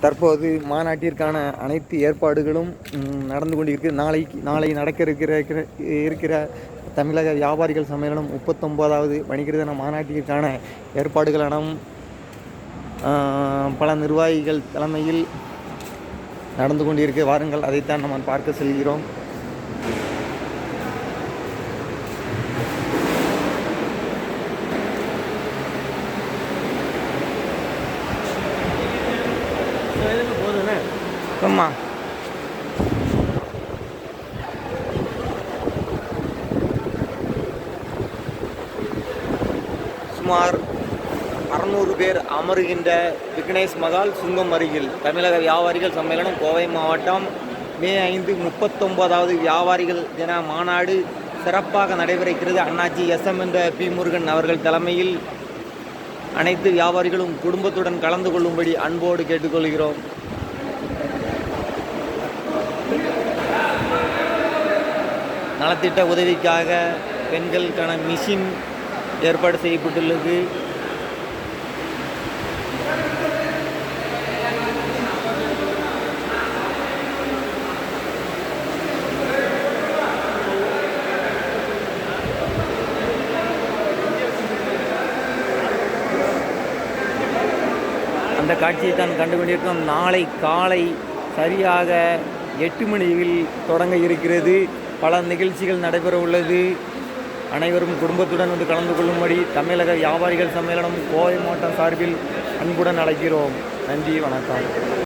தற்போது மாநாட்டிற்கான அனைத்து ஏற்பாடுகளும் நடந்து கொண்டிருக்கு நாளைக்கு நாளை நடக்க இருக்கிற இருக்கிற- இருக்கிற தமிழக வியாபாரிகள் சம்மேளனம் முப்பத்தொம்போதாவது வணிகர் தின மாநாட்டிற்கான ஏற்பாடுகளெல்லாம் பல நிர்வாகிகள் தலைமையில் நடந்து கொண்டிருக்க வாருங்கள். அதைத்தான் நம்ம பார்க்க செல்கிறோம். ஆமாம் சுமார் அறநூறு பேர் அமருகின்ற விக்னேஷ் மகால் சுங்கம் அருகில். தமிழக வியாபாரிகள் சம்மேளனம் கோவை மாவட்டம் மே ஐந்து முப்பத்தொன்பதாவது வியாபாரிகள் தின மாநாடு சிறப்பாக நடைபெறுகிறது. அண்ணாச்சி எஸ்எம் என்ற பி முருகன் அவர்கள் தலைமையில் அனைத்து வியாபாரிகளும் குடும்பத்துடன் கலந்து கொள்ளும்படி அன்போடு கேட்டுக்கொள்கிறோம். நலத்திட்ட உதவிக்காக பெண்களுக்கான மிஷின் ஏற்பாடு செய்யப்பட்டுள்ளது. அந்த காட்சியை தான் கண்டு நாளை காலை சரியாக எட்டு மணியில் தொடங்க இருக்கிறது. பல நிகழ்ச்சிகள் நடைபெற உள்ளது. அனைவரும் குடும்பத்துடன் வந்து கலந்து கொள்ளும்படி தமிழக வியாபாரிகள் சம்மேளனம் கோவை மாவட்டம் சார்பில் அன்புடன் அழைக்கிறோம். நன்றி வணக்கம்.